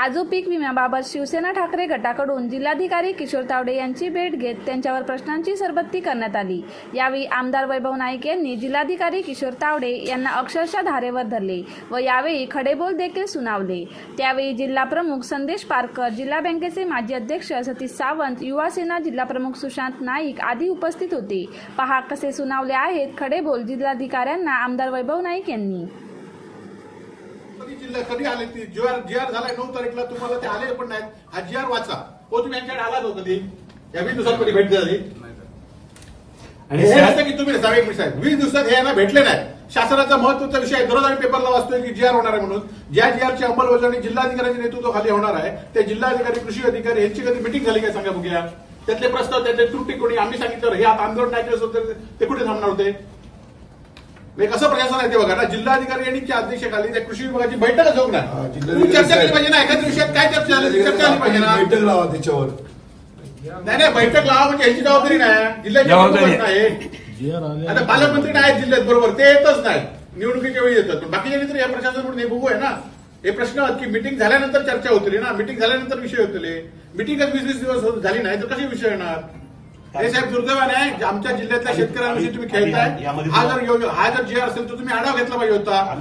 काजू पीक विम्याबाबत शिवसेना ठाकरे गटाकडून जिल्हाधिकारी किशोर तावडे यांची भेट घेत त्यांच्यावर प्रश्नांची सरबत्ती करण्यात आली. यावेळी आमदार वैभव नाईक यांनी जिल्हाधिकारी किशोर तावडे यांना अक्षरशः धारेवर धरले व यावेळी खडेबोल देखील सुनावले. त्यावेळी जिल्हा प्रमुख संदेश पारकर जिल्हा बँकेचे माजी अध्यक्ष सतीश सावंत युवा सेना जिल्हा प्रमुख सुशांत नाईक आदी उपस्थित होते. पहा कसे सुनावले आहेत खडेबोल जिल्हाधिकाऱ्यांना आमदार वैभव नाईक यांनी. कधी जिल्हा कधी आले ते? जी आर जी आर झालाय नऊ तारीखला तुम्हाला ते आले पण नाहीत. हा जी आर वाचा. हो तुम्ही यांच्याकडे आलात हो कधी या वीस दिवसात कधी भेट झाली. आणि हे असं की तुम्ही साहेब मिनिट साहेब वीस दिवसात हे यांना भेटले नाही शासनाचा महत्त्वाचा विषय आहे. दररोज आम्ही पेपरला वाचतोय की जी आर होणार आहे म्हणून. ज्या जी आरची अंमलबजावणी जिल्हाधिकाऱ्यांच्या नेतृत्वाखाली होणार आहे त्या जिल्हाधिकारी कृषी अधिकारी यांची कधी मिटिंग झाली काय सांगा बघूया. त्यातले प्रस्ताव त्यातले त्रुटी कोणी आम्ही सांगितलं हे आता आंदोलन नाही केलं ते कुठे थांबणार होते? म्हणजे कसं प्रशासन आहे ते बघा ना जिल्हाधिकारी यांनी त्या अध्यक्षाखाली त्या कृषी विभागाची बैठकच होऊ ना चर्चा केली. पाहिजे ना एखाद्या विषयात काय चर्चा झाली चर्चा झाली पाहिजे ना. बैठक लावा त्याच्यावर. नाही नाही बैठक लावा म्हणजे ह्याची जबाबदारी नाही. जिल्ह्याची नाही आता पालकमंत्री आहेत जिल्ह्यात बरोबर ते येतच नाही निवडणुकीच्या वेळी येतात. पण बाकीच्या तर या प्रशासन म्हणून हे बघू आहे ना. हे प्रश्न आहेत की मिटिंग झाल्यानंतर चर्चा होतली ना. मिटिंग झाल्यानंतर विषय होतले. मिटिंगच वीस वीस दिवस झाली नाही तर कसे विषय येणार हे साहेब दुर्दैवाने आहे. आमच्या जिल्ह्यातल्या शेतकऱ्यांविषयी तुम्ही खेळताय हा जर योग्य- हा जर जी असेल तर तुम्ही आढावा घेतला पाहिजे होता.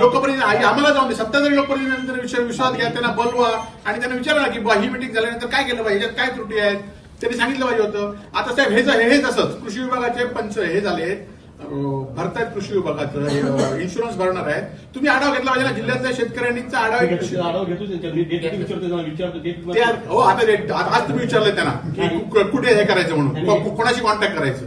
लोकप्रतिनिधी आम्हाला जाऊन सत्ताधारी लोकप्रतिनिधी विश्वास घ्या त्यांना बोलवा. आणि त्यांना विचारा की ही मिटिंग झाल्यानंतर काय केलं पाहिजे? याच्यात काय त्रुटी आहेत? त्यांनी सांगितलं पाहिजे होतं. आता साहेब हे हे तसंच कृषी विभागाचे पंच हे झाले. भरतायत कृषी विभागाचं हे, अं, इन्शुरन्स भरणार आहे तुम्ही आढावा घेतला पाहिजे ना जिल्ह्यातल्या शेतकऱ्यांचा आढावा घेतो ते हो आता आता आज तुम्ही विचारलं त्यांना. की कु- कुठे हे करायचं म्हणून? को- को- कोणाशी कॉन्टॅक्ट करायचं?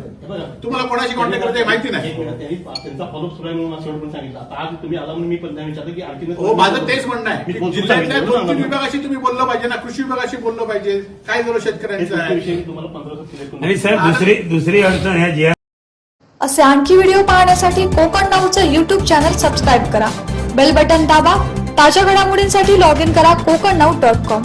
तुम्हाला कोणाशी कॉन्टॅक्ट करायचं माहिती नाही. एक मिनिट, त्यांनी त्यांचा फॉलोअप सुरू आहे म्हणून मला सांगितलं. आता आज तुम्ही आला म्हणून मी पण त्यांना विचारलं की आणखी हो माझं तेच म्हणणं आहे. जिल्ह्यातल्या दोन तीन विभागाशी तुम्ही बोललं पाहिजे ना कृषी विभागाशी बोललं पाहिजे. काय झालं हे शेतकऱ्यांचं आहे? तुम्हाला पंधरा दिवसात clear करून आणि देतो. साहेब दुसरी दुसरी अडचण ह्या जी असे आणखी व्हिडिओ पाहण्यासाठी कोकण नऊचं यूट्यूब चॅनल सबस्क्राईब करा. बेल बटन दाबा. ताज्या घडामोडींसाठी लॉग इन करा कोकण नऊ डॉट कॉम